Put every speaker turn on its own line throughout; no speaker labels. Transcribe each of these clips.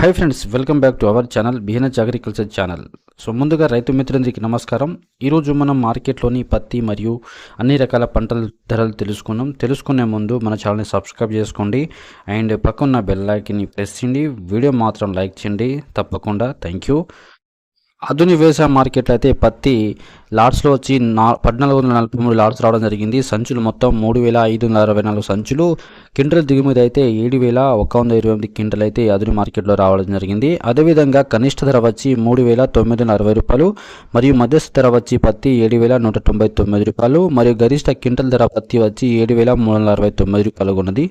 Hi friends welcome back to our channel బిహెన్ఎచ్ agriculture channel so ముందుగా రైతు మిత్రులందరికీ నమస్కారం. ఈరోజు మనం మార్కెట్లోని పత్తి మరియు అన్ని రకాల పంటల ధరలు తెలుసుకున్నాం తెలుసుకునే ముందు మన ఛానల్ని సబ్స్క్రైబ్ చేసుకోండి. అండ్ పక్కన్న బెల్ ఐకన్ని ప్రెస్ చేయండి. వీడియో మాత్రం లైక్ చేయండి. తప్పకుండా. థ్యాంక్ యూ ఆధునిక వ్యవసాయ మార్కెట్లో అయితే పత్తి లాట్స్లో వచ్చి నా పద్నాలుగు వందల నలభై మూడు లాట్స్ రావడం జరిగింది. సంచులు మొత్తం మూడు వేల ఐదు వందల అరవై నాలుగు సంచులు. కింటల్ దిగుమతి అయితే ఏడు వేల ఒక వంద ఇరవై ఎనిమిది కింటల్ అయితే ఆధునిక మార్కెట్లో రావడం జరిగింది. అదేవిధంగా కనిష్ట ధర వచ్చి మూడు వేల తొమ్మిది వందల అరవై రూపాయలు మరియు మధ్యస్థ ధర వచ్చి పత్తి ఏడు వేల నూట తొంభై తొమ్మిది రూపాయలు మరియు గరిష్ట క్వింటల్ ధర పత్తి వచ్చి ఏడు వేల మూడు వందల అరవై తొమ్మిది రూపాయలు ఉన్నది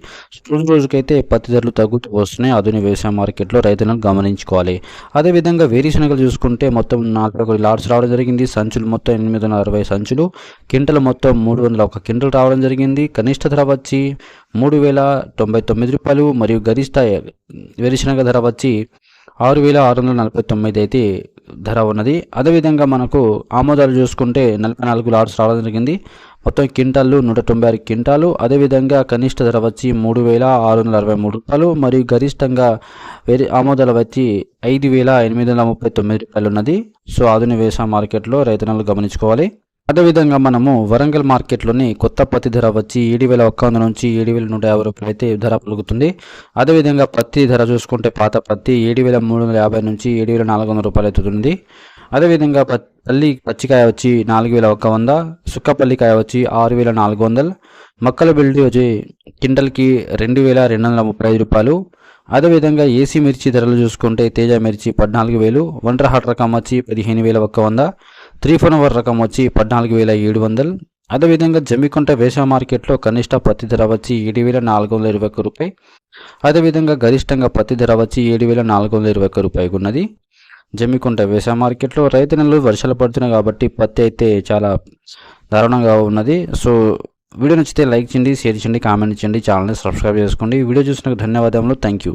రోజు రోజుకైతే పత్తి ధరలు తగ్గుతూ వస్తున్నాయి. ఆధునిక వ్యవసాయ మార్కెట్లో రైతులను గమనించుకోవాలి. అదేవిధంగా వేరుశనగలు చూసుకుంటే మొత్తం నాలుగు లాట్స్ రావడం జరిగింది. సంచులు మొత్తం ఎనిమిది వందల అరవై సంచులు. కింటలు మొత్తం మూడు వందల ఒక కింటలు రావడం జరిగింది. కనిష్ట ధర వచ్చి మూడు వేల తొంభై తొమ్మిది రూపాయలు మరియు గరిష్ట వేరుశనగ ధర వచ్చి ఆరు వేల ఆరు వందల నలభై తొమ్మిది అయితే ధర ఉన్నది. అదేవిధంగా మనకు ఆమోదాలు చూసుకుంటే నలభై నాలుగు లాట్స్ రావడం జరిగింది. మొత్తం క్వింటాలు నూట తొంభై ఆరు క్వింటాలు. అదేవిధంగా కనిష్ట ధర వచ్చి మూడు వేల ఆరు వందల అరవై మూడు రూపాయలు. మరియు గరిష్టంగా వేరే ఆమోదాలు వచ్చి ఐదు వేల ఎనిమిది వందల ముప్పై తొమ్మిది రూపాయలు ఉన్నది. సో ఆధునిక వ్యవసాయ మార్కెట్లో రైతన్నలు గమనించుకోవాలి. అదేవిధంగా మనము వరంగల్ మార్కెట్లోని కొత్త పత్తి ధర వచ్చి ఏడు వేల ఒక్క వంద నుంచి ఏడు వేల నూట యాభై రూపాయలు అయితే ధర పలుకుతుంది అదేవిధంగా పత్తి ధర చూసుకుంటే పాత పత్తి ఏడు వేల మూడు వందల యాభై నుంచి ఏడు వేల నాలుగు వందల రూపాయలు అవుతుంది అదేవిధంగా పల్లి పచ్చికాయ వచ్చి నాలుగు వేల ఒక్క వంద సుక్కపల్లికాయ వచ్చి ఆరు వేల నాలుగు వందలు మక్కల బిల్డి వచ్చి కింటల్కి రెండు వేల రెండు వందల ముప్పై ఐదు రూపాయలు. అదేవిధంగా ఏసీ మిర్చి ధరలు చూసుకుంటే తేజ మిర్చి పద్నాలుగు వేలు వండర్ హాట్ రకం వచ్చి పదిహేను వేల ఒక్క వంద త్రీ ఫోర్ రకం వచ్చి పద్నాలుగు వేల ఏడు వందలు. అదేవిధంగా జమ్మికుంట వేసవ మార్కెట్లో కనిష్ట పత్తి ధర వచ్చి ఏడు వేల నాలుగు వందల ఇరవై ఒక్క రూపాయి. అదేవిధంగా గరిష్టంగా పత్తి ధర వచ్చి ఏడు వేల నాలుగు వందల ఇరవై ఒక్క రూపాయికి ఉన్నది. జమ్మికుంట వ్యవసాయ మార్కెట్లో రైతు నెలలు వర్షాలు పడుతున్నాయి కాబట్టి పత్తి అయితే చాలా దారుణంగా ఉన్నది. సో వీడియో నచ్చితే లైక్ చేయండి షేర్ చేయండి కామెంట్ చేయండి ఛానల్ని సబ్స్క్రైబ్ చేసుకోండి. వీడియో చూసినందుకు ధన్యవాదములు. Thank you.